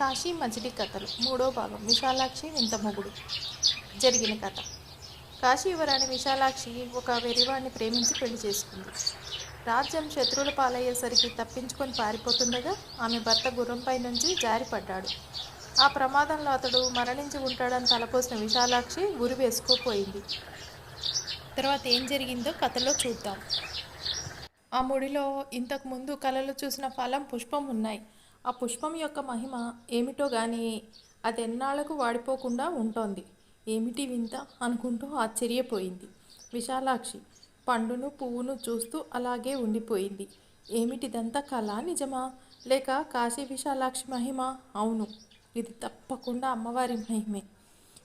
కాశీ మజిలీ కథలు మూడో భాగం. విశాలాక్షి వింత మొగుడు. జరిగిన కథ. కాశీవరాణి విశాలాక్షి ఒక వెరివాణ్ణి ప్రేమించి పెళ్ళి చేసుకుంది. రాజ్యం శత్రువుల పాలయ్యేసరికి తప్పించుకొని పారిపోతుండగా ఆమె భర్త గుర్రంపై నుంచి జారిపడ్డాడు. ఆ ప్రమాదంలో అతడు మరణించి ఉంటాడని తలపోసిన విశాలాక్షి గురి వేసుకోపోయింది. తర్వాత ఏం జరిగిందో కథలో చూద్దాం. ఆ ముడిలో ఇంతకుముందు కళలో చూసిన ఫలం పుష్పం ఉన్నాయి. ఆ పుష్పం యొక్క మహిమ ఏమిటో గాని అది ఎన్నాళ్ళకు వాడిపోకుండా ఉంటోంది. ఏమిటి వింత? అనుకుంటూ ఆశ్చర్యపోయింది. విశాలాక్షి పండును పువ్వును చూస్తూ అలాగే ఉండిపోయింది. ఏమిటిదంతా కళ నిజమా? లేక కాశీ విశాలాక్షి మహిమ? అవును ఇది తప్పకుండా అమ్మవారి మహిమే.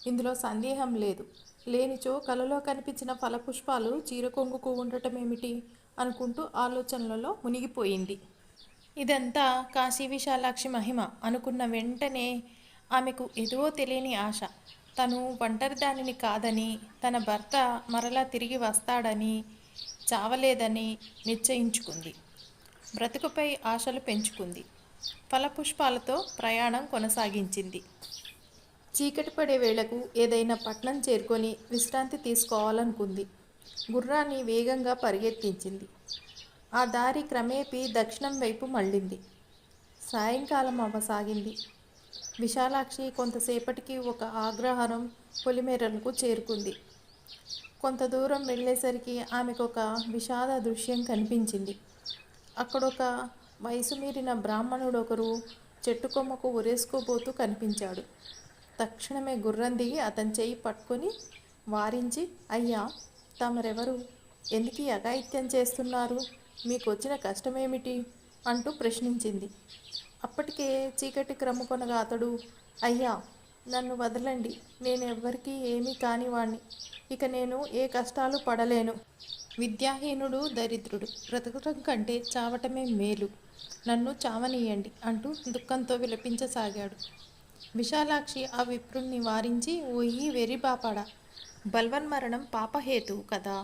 ఇందులో సందేహం లేదు. లేనిచో కలలో కనిపించిన ఫలపుష్పాలు చీరకొంగుకు ఉండటం ఏమిటి అనుకుంటూ ఆలోచనలలో మునిగిపోయింది. ఇదంతా కాశీ విశాలాక్షి మహిమ అనుకున్న వెంటనే ఆమెకు ఏదో తెలియని ఆశ. తను ఒంటరి దానిని కాదని తన భర్త మరలా తిరిగి వస్తాడని చావలేదని నిశ్చయించుకుంది. బ్రతుకుపై ఆశలు పెంచుకుంది. ఫలపుష్పాలతో ప్రయాణం కొనసాగించింది. చీకటి పడే వేళకు ఏదైనా పట్నం చేరుకొని విశ్రాంతి తీసుకోవాలనుకుంది. గుర్రాన్ని వేగంగా పరిగెత్తించింది. ఆ దారి క్రమేపీ దక్షిణం వైపు మళ్ళింది. సాయంకాలం అవ్వసాగింది. విశాలాక్షి కొంతసేపటికి ఒక ఆగ్రహారం పొలిమేరలకు చేరుకుంది. కొంత దూరం వెళ్ళేసరికి ఆమెకు ఒక విషాద దృశ్యం కనిపించింది. అక్కడొక వయసు మీరిన బ్రాహ్మణుడు ఒకరు చెట్టు కొమ్మకు ఉరేసుకోబోతూ కనిపించాడు. తక్షణమే గుర్రం దిగి అతని చేయి పట్టుకొని వారించి అయ్యా తమరెవరు? ఎందుకు అఘాయిత్యం చేస్తున్నారు? మీకు వచ్చిన కష్టమేమిటి? అంటూ ప్రశ్నించింది. అప్పటికే చీకటి క్రమ్ముకొనగా అతడు అయ్యా నన్ను వదలండి. నేను ఎవ్వరికీ ఏమీ కానివాణ్ణి. ఇక నేను ఏ కష్టాలు పడలేను. విద్యాహీనుడు దరిద్రుడు. బ్రతకటం కంటే చావటమే మేలు. నన్ను చావనీయండి అంటూ దుఃఖంతో విలపించసాగాడు. విశాలాక్షి ఆ విప్రుణ్ణి వారించి ఓయి వెరి బాపాడా! బల్వన్మరణం పాపహేతు కదా.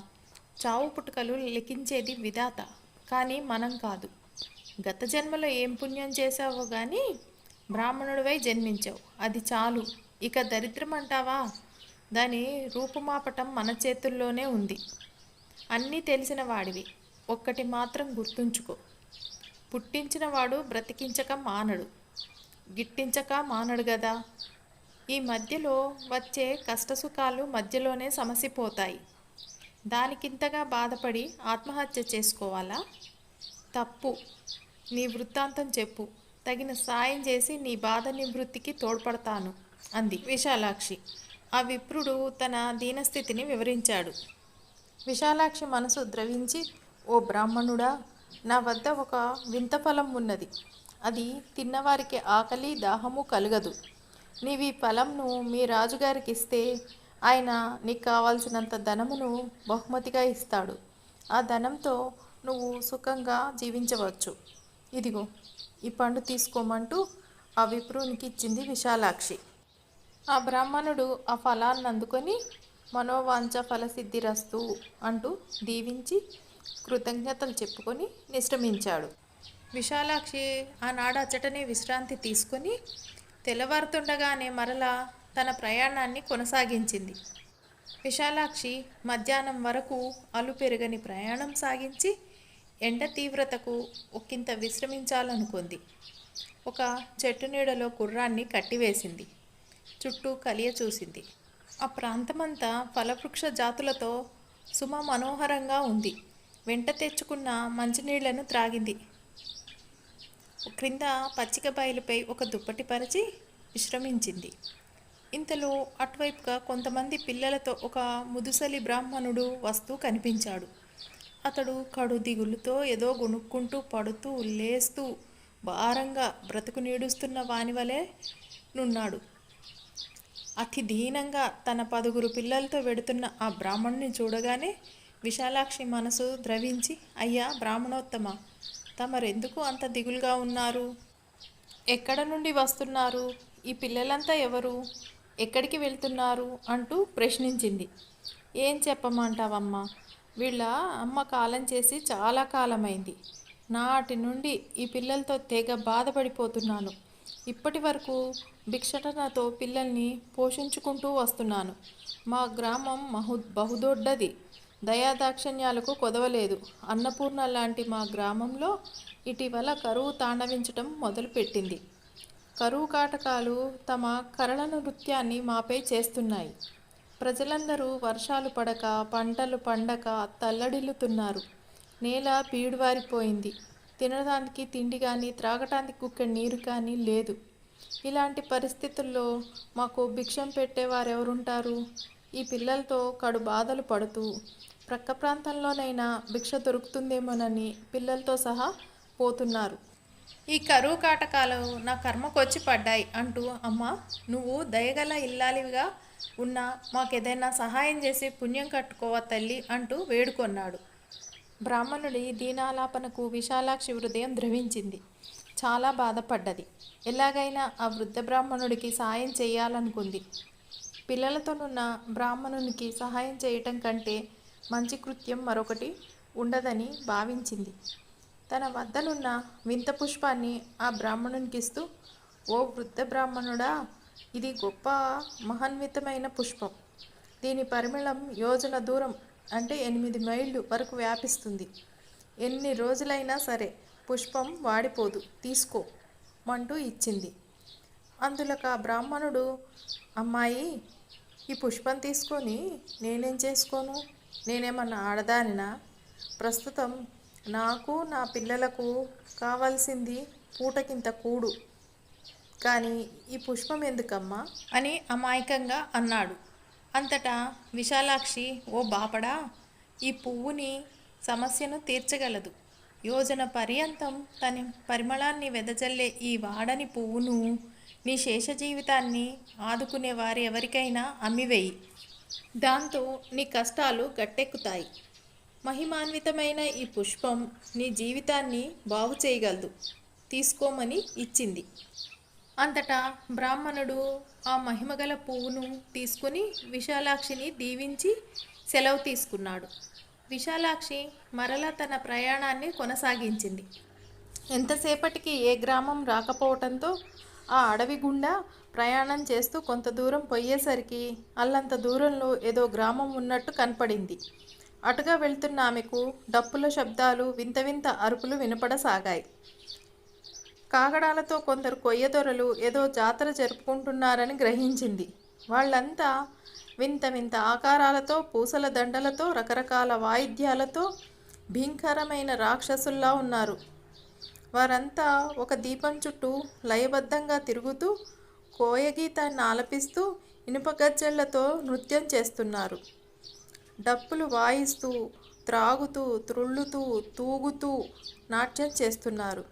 చావు పుట్టుకలు లెక్కించేది విధాత. కానీ మనం కాదు. గత జన్మలో ఏం పుణ్యం చేశావో కానీ బ్రాహ్మణుడివై జన్మించావు. అది చాలు. ఇక దరిద్రం అంటావా? దాని రూపుమాపటం మన చేతుల్లోనే ఉంది. అన్నీ తెలిసిన వాడివి. ఒక్కటి మాత్రం గుర్తుంచుకో. పుట్టించిన వాడు బ్రతికించక మానడు. గిట్టించక మానడు గదా. ఈ మధ్యలో వచ్చే కష్టసుఖాలు మధ్యలోనే సమసిపోతాయి. దానికింతగా బాధపడి ఆత్మహత్య చేసుకోవాలా? తప్పు. నీ వృత్తాంతం చెప్పు. తగిన సాయం చేసి నీ బాధ నివృత్తికి తోడ్పడతాను అంది విశాలాక్షి. ఆ విప్రుడు తన దీనస్థితిని వివరించాడు. విశాలాక్షి మనసు ద్రవించి ఓ బ్రాహ్మణుడా నా వద్ద ఒక వింత ఫలం ఉన్నది. అది తిన్నవారికి ఆకలి దాహము కలగదు. నీవు ఈ ఫలంను మీ రాజుగారికి ఇస్తే ఆయన నీకు కావాల్సినంత ధనమును బహుమతిగా ఇస్తాడు. ఆ ధనంతో నువ్వు సుఖంగా జీవించవచ్చు. ఇదిగో ఈ పండు తీసుకోమంటూ ఆ విప్రునికి ఇచ్చింది విశాలాక్షి. ఆ బ్రాహ్మణుడు ఆ ఫలాన్ని అందుకొని మనోవాంఛ ఫలసిద్ధిరస్తు అంటూ దీవించి కృతజ్ఞతలు చెప్పుకొని నిష్క్రమించాడు విశాలాక్షి ఆనాడు అచ్చటనే విశ్రాంతి తీసుకొని తెల్లవారుతుండగానే మరలా తన ప్రయాణాన్ని కొనసాగించింది. విశాలాక్షి మధ్యాహ్నం వరకు అలు పెరగని ప్రయాణం సాగించి ఎండ తీవ్రతకు ఒకింత విశ్రమించాలనుకుంది. ఒక చెట్టు నీడలో కుర్రాన్ని కట్టివేసింది. చుట్టూ కలియ చూసింది. ఆ ప్రాంతమంతా ఫలవృక్ష జాతులతో సుమ మనోహరంగా ఉంది. వెంట తెచ్చుకున్న మంచినీళ్ళను త్రాగింది. క్రింద పచ్చిక బయలుపై ఒక దుప్పటి పరిచి విశ్రమించింది. ఇంతలో అటువైపుగా కొంతమంది పిల్లలతో ఒక ముదుసలి బ్రాహ్మణుడు వస్తూ కనిపించాడు. అతడు కడు దిగులుతో ఏదో గుణుక్కుంటూ పడుతూ లేస్తూ భారంగా బ్రతుకు నీడుస్తున్న వాని వలె నున్నాడు. అతి దీనంగా తన పదుగురు పిల్లలతో వెడుతున్న ఆ బ్రాహ్మణుని చూడగానే విశాలాక్షి మనసు ద్రవించి అయ్యా బ్రాహ్మణోత్తమ తమరెందుకు అంత దిగులుగా ఉన్నారు? ఎక్కడ నుండి వస్తున్నారు? ఈ పిల్లలంతా ఎవరు? ఎక్కడికి వెళ్తున్నారు అంటూ ప్రశ్నించింది. ఏం చెప్పమంటావమ్మా? వీళ్ళ అమ్మ కాలం చేసి చాలా కాలమైంది. నాటి నుండి ఈ పిల్లలతో తెగ బాధపడిపోతున్నాను. ఇప్పటి వరకు భిక్షటనతో పిల్లల్ని పోషించుకుంటూ వస్తున్నాను. మా గ్రామం మహు బహుదొడ్డది. దయాదాక్షిణ్యాలకు కొదవలేదు. అన్నపూర్ణ లాంటి మా గ్రామంలో ఇటీవల కరువు తాండవించటం మొదలుపెట్టింది. కరువు కాటకాలు తమ కరళ నృత్యాన్ని మాపై చేస్తున్నాయి. ప్రజలందరూ వర్షాలు పడక పంటలు పండక తల్లడిల్లుతున్నారు. నేల పీడువారిపోయింది. తినడానికి తిండి కానీ త్రాగటానికి కుక్క నీరు కానీ లేదు. ఇలాంటి పరిస్థితుల్లో మాకు భిక్షం పెట్టేవారెవరుంటారు? ఈ పిల్లలతో కడు బాధలు పడుతూ ప్రక్క ప్రాంతంలోనైనా భిక్ష దొరుకుతుందేమోనని పిల్లలతో సహా పోతున్నారు. ఈ కరువు కాటకాలు నా కర్మకొచ్చి పడ్డాయి అంటూ అమ్మ నువ్వు దయగల ఇల్లాలివిగా ఉన్నా మాకేదైనా సహాయం చేసి పుణ్యం కట్టుకోవా తల్లి అంటూ వేడుకొన్నాడు. బ్రాహ్మణుడి దీనాలాపనకు విశాలాక్షి హృదయం ద్రవించింది. చాలా బాధపడ్డది. ఎలాగైనా ఆ వృద్ధ బ్రాహ్మణుడికి సాయం చేయాలనుకుంది. పిల్లలతోనున్న బ్రాహ్మణునికి సహాయం చేయటం కంటే మంచి కృత్యం మరొకటి ఉండదని భావించింది. తన వద్దనున్న వింత పుష్పాన్ని ఆ బ్రాహ్మణునికి ఇస్తూ ఓ వృద్ధ బ్రాహ్మణుడా ఇది గొప్ప మహాన్వితమైన పుష్పం. దీని పరిమళం యోజన దూరం అంటే ఎనిమిది మైళ్ళు వరకు వ్యాపిస్తుంది. ఎన్ని రోజులైనా సరే పుష్పం వాడిపోదు. తీసుకో అంటూ ఇచ్చింది. అందులోకి ఆ బ్రాహ్మణుడు అమ్మాయి ఈ పుష్పం తీసుకొని నేనేం చేసుకోను? నేనేమన్నా ఆడదానినా? ప్రస్తుతం నాకు నా పిల్లలకు కావాల్సింది పూటకింత కూడు. కానీ ఈ పుష్పం ఎందుకమ్మా? అని అమాయకంగా అన్నాడు. అంతటా విశాలాక్షి ఓ బాపడా ఈ పువ్వుని సమస్యను తీర్చగలదు. యోజన పర్యంతం తన పరిమళాన్ని వెదజల్లే ఈ వాడని పువ్వును నీ శేష జీవితాన్ని ఆదుకునే వారు ఎవరికైనా అమ్మివేయి. దాంతో నీ కష్టాలు గట్టెక్కుతాయి. మహిమాన్వితమైన ఈ పుష్పం నీ జీవితాన్ని బాగు చేయగలదు. తీసుకోమని ఇచ్చింది. అంతటా బ్రాహ్మణుడు ఆ మహిమగల పువ్వును తీసుకుని విశాలాక్షిని దీవించి సెలవు తీసుకున్నాడు. విశాలాక్షి మరలా తన ప్రయాణాన్ని కొనసాగించింది. ఎంతసేపటికి ఏ గ్రామం రాకపోవటంతో ఆ అడవి గుండా ప్రయాణం చేస్తూ కొంత దూరం పోయేసరికి అల్లంత దూరంలో ఏదో గ్రామం ఉన్నట్టు కనపడింది. అటుగా వెళ్తున్న ఆమెకు డప్పుల శబ్దాలు వింత వింత అరుపులు వినపడసాగాయి. కాగడాలతో కొందరు కొయ్యదొరలు ఏదో జాతర జరుపుకుంటున్నారని గ్రహించింది. వాళ్ళంతా వింత వింత ఆకారాలతో పూసల దండలతో రకరకాల వాయిద్యాలతో భీంకరమైన రాక్షసుల్లా ఉన్నారు. వారంతా ఒక దీపం చుట్టూ లయబద్ధంగా తిరుగుతూ కోయగీతాన్ని ఆలపిస్తూ ఇనుప గజ్జెళ్ళతో నృత్యం చేస్తున్నారు. డప్పులు వాయిస్తూ త్రాగుతూ త్రుళ్ళుతూ తూగుతూ నాట్యం చేస్తున్నారు.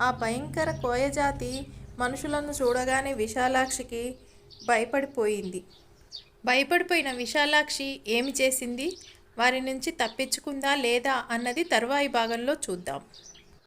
ఆ భయంకర కోయజాతి మనుషులను చూడగానే విశాలాక్షికి భయపడిపోయింది. భయపడిపోయిన విశాలాక్షి ఏమి చేసింది? వారి నుంచి తప్పించుకుందా లేదా అన్నది తరువాయి భాగంలో చూద్దాం.